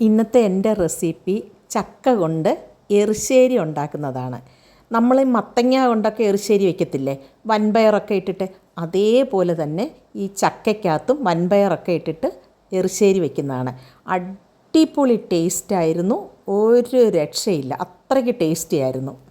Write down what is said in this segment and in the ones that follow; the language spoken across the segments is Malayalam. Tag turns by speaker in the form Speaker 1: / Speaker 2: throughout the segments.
Speaker 1: ഇന്നത്തെ എന്റെ റെസിപ്പി ചക്ക കൊണ്ട് എറിശ്ശേരി ഉണ്ടാക്കുന്നതാണ്. നമ്മൾ മത്തങ്ങ കൊണ്ടൊക്കെ എറിശ്ശേരി വയ്ക്കത്തില്ലേ വൻപയറൊക്കെ ഇട്ടിട്ട് അതേപോലെ തന്നെ ഈ ചക്കയ്ക്കകത്തും വൻപയറൊക്കെ ഇട്ടിട്ട് എറിശ്ശേരി വയ്ക്കുന്നതാണ് അടിപൊളി ടേസ്റ്റായിരുന്നു ഒരു രക്ഷയില്ല. അത്രയ്ക്ക് ടേസ്റ്റി ആയിരുന്നു.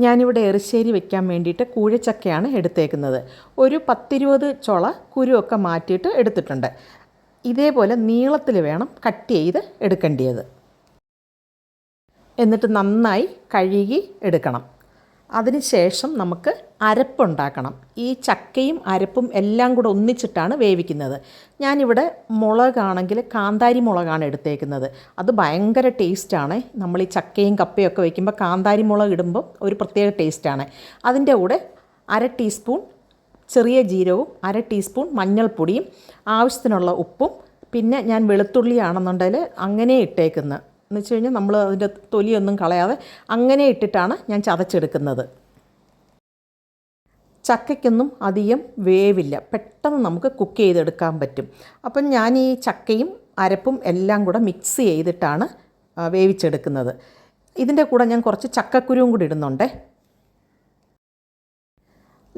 Speaker 1: ഞാനിവിടെ എറിശ്ശേരി വെക്കാൻ വേണ്ടിയിട്ട് കൂഴച്ചക്കയാണ് എടുത്തേക്കുന്നത്. ഒരു പത്തിരുപത് ചുള കുരുവൊക്കെ മാറ്റിയിട്ട് എടുത്തിട്ടുണ്ട്. ഇതേപോലെ നീളത്തിൽ വേണം കട്ട് ചെയ്ത് എടുക്കേണ്ടത് എന്നിട്ട് നന്നായി കഴുകി എടുക്കണം. അതിനുശേഷം നമുക്ക് അരപ്പുണ്ടാക്കണം. ഈ ചക്കയും അരപ്പും എല്ലാം കൂടെ ഒന്നിച്ചിട്ടാണ് വേവിക്കുന്നത്. ഞാനിവിടെ മുളകാണെങ്കിൽ കാന്താരി മുളകാണ് എടുത്തേക്കുന്നത്. അത് ഭയങ്കര ടേസ്റ്റാണ്. നമ്മൾ ഈ ചക്കയും കപ്പയും ഒക്കെ വയ്ക്കുമ്പോൾ കാന്താരി മുളക് ഇടുമ്പോൾ ഒരു പ്രത്യേക ടേസ്റ്റാണ്. അതിന്റെ കൂടെ അര ടീസ്പൂൺ ചെറിയ ജീരകവും അര ടീസ്പൂൺ മഞ്ഞൾപ്പൊടിയും ആവശ്യത്തിനുള്ള ഉപ്പും പിന്നെ ഞാൻ വെളുത്തുള്ളിയാണെന്നുണ്ടെങ്കിൽ അങ്ങനെ ഇട്ടേക്കുന്നത്. എന്ന് വെച്ച് കഴിഞ്ഞാൽ നമ്മൾ അതിന്റെ തൊലിയൊന്നും കളയാതെ അങ്ങനെ ഇട്ടിട്ടാണ് ഞാൻ ചതച്ചെടുക്കുന്നത്. ചക്കയ്ക്കൊന്നും അധികം വേവില്ല. പെട്ടെന്ന് നമുക്ക് കുക്ക് ചെയ്തെടുക്കാൻ പറ്റും. അപ്പം ഞാൻ ഈ ചക്കയും അരപ്പും എല്ലാം കൂടെ മിക്സ് ചെയ്തിട്ടാണ് വേവിച്ചെടുക്കുന്നത്. ഇതിന്റെ കൂടെ ഞാൻ കുറച്ച് ചക്കക്കുരുവും കൂടി ഇടുന്നുണ്ടേ.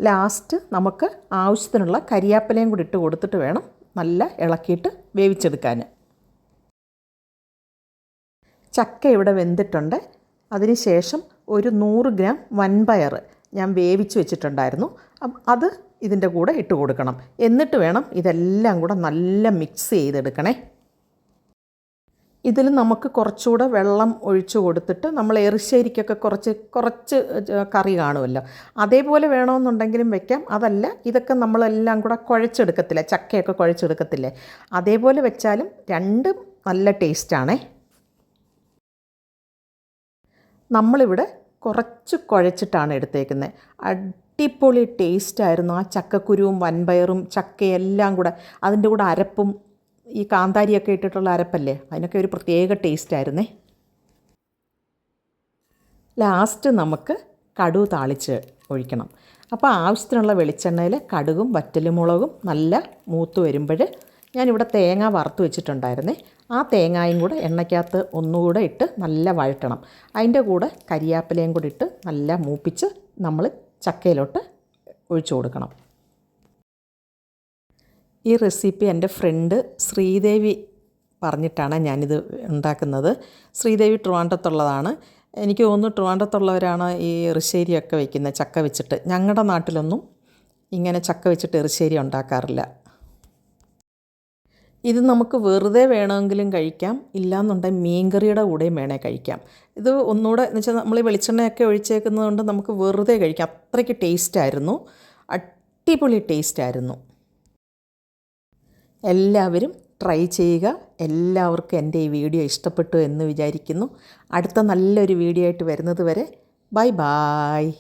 Speaker 1: ലാസ്റ്റ് നമുക്ക് ആവശ്യത്തിനുള്ള കരിയാപ്പിലയും കൂടി ഇട്ട് കൊടുത്തിട്ട് വേണം നല്ല ഇളക്കിയിട്ട് വേവിച്ചെടുക്കാൻ ചക്ക ഇവിടെ വെന്തിട്ടുണ്ട്. അതിനുശേഷം ഒരു നൂറ് ഗ്രാം വൻപയർ ഞാൻ വേവിച്ച് വെച്ചിട്ടുണ്ടായിരുന്നു. അത് ഇതിന്റെ കൂടെ ഇട്ട് കൊടുക്കണം. എന്നിട്ട് വേണം ഇതെല്ലാം കൂടെ നല്ല മിക്സ് ചെയ്തെടുക്കണേ. ഇതിൽ നമുക്ക് കുറച്ചുകൂടെ വെള്ളം ഒഴിച്ചു കൊടുത്തിട്ട് നമ്മൾ എറിശ്ശേരിക്കൊക്കെ കുറച്ച് കുറച്ച് കറി കാണുമല്ലോ. അതേപോലെ വേണമെന്നുണ്ടെങ്കിലും വെക്കാം. അതല്ല ഇതൊക്കെ നമ്മളെല്ലാം കൂടെ കുഴച്ചെടുക്കത്തില്ലേ? ചക്കയൊക്കെ കുഴച്ചെടുക്കത്തില്ലേ? അതേപോലെ വെച്ചാലും രണ്ടും നല്ല ടേസ്റ്റാണേ നമ്മളിവിടെ കുറച്ച് കുഴച്ചിട്ടാണ് എടുത്തേക്കുന്നത്. അടിപൊളി ടേസ്റ്റായിരുന്നു ആ ചക്കക്കുരുവും വൻപയറും ചക്കയെല്ലാം കൂടെ അതിന്റെ കൂടെ അരപ്പും ഈ കാന്താരിയൊക്കെ ഇട്ടിട്ടുള്ള അരപ്പല്ലേ? അതിനൊക്കെ ഒരു പ്രത്യേക ടേസ്റ്റായിരുന്നേ ലാസ്റ്റ് നമുക്ക് കടു താളിച്ച് ഒഴിക്കണം. അപ്പോൾ ആവശ്യത്തിനുള്ള വെളിച്ചെണ്ണയിൽ കടുകും വറ്റലുമുളകും നല്ല മൂത്ത് വരുമ്പോൾ ഞാനിവിടെ തേങ്ങ വറുത്ത് വെച്ചിട്ടുണ്ടായിരുന്നേ. ആ തേങ്ങായും കൂടെ എണ്ണയ്ക്കകത്ത് ഒന്നുകൂടെ ഇട്ട് നല്ല വഴറ്റണം. അതിന്റെ കൂടെ കരിയാപ്പിലയും കൂടി ഇട്ട് നല്ല മൂപ്പിച്ച് നമ്മൾ ചക്കയിലോട്ട് ഒഴിച്ചു കൊടുക്കണം. ഈ റെസിപ്പി എന്റെ ഫ്രണ്ട് ശ്രീദേവി പറഞ്ഞിട്ടാണ് ഞാനിത് ഉണ്ടാക്കുന്നത്. ശ്രീദേവി ട്രിവാൻഡ്രത്തുള്ളതാണ്. എനിക്ക് തോന്നുന്നു ട്രിവാൻഡ്രത്തുള്ളവരാണ് ഈ എറിശ്ശേരിയൊക്കെ വയ്ക്കുന്നത് ചക്ക വെച്ചിട്ട്. ഞങ്ങളുടെ നാട്ടിലൊന്നും ഇങ്ങനെ ചക്ക വെച്ചിട്ട് എറിശ്ശേരി ഉണ്ടാക്കാറില്ല. ഇത് നമുക്ക് വെറുതെ വേണമെങ്കിലും കഴിക്കാം. ഇല്ലാന്നുണ്ടെങ്കിൽ മീൻകറിയുടെ കൂടെയും വേണേൽ കഴിക്കാം. ഇത് ഒന്നുകൂടെ എന്ന് വെച്ചാൽ നമ്മൾ ഈ വെളിച്ചെണ്ണയൊക്കെ ഒഴിച്ചേക്കുന്നത് കൊണ്ട് നമുക്ക് വെറുതെ കഴിക്കാം. അത്രയ്ക്ക് ടേസ്റ്റായിരുന്നു അടിപൊളി ടേസ്റ്റായിരുന്നു എല്ലാവരും ട്രൈ ചെയ്യുക. എല്ലാവർക്കും എന്റെ ഈ വീഡിയോ ഇഷ്ടപ്പെട്ടു എന്ന് വിചാരിക്കുന്നു. അടുത്ത നല്ലൊരു വീഡിയോ ആയിട്ട് വരുന്നത് വരെ ബൈ ബായ്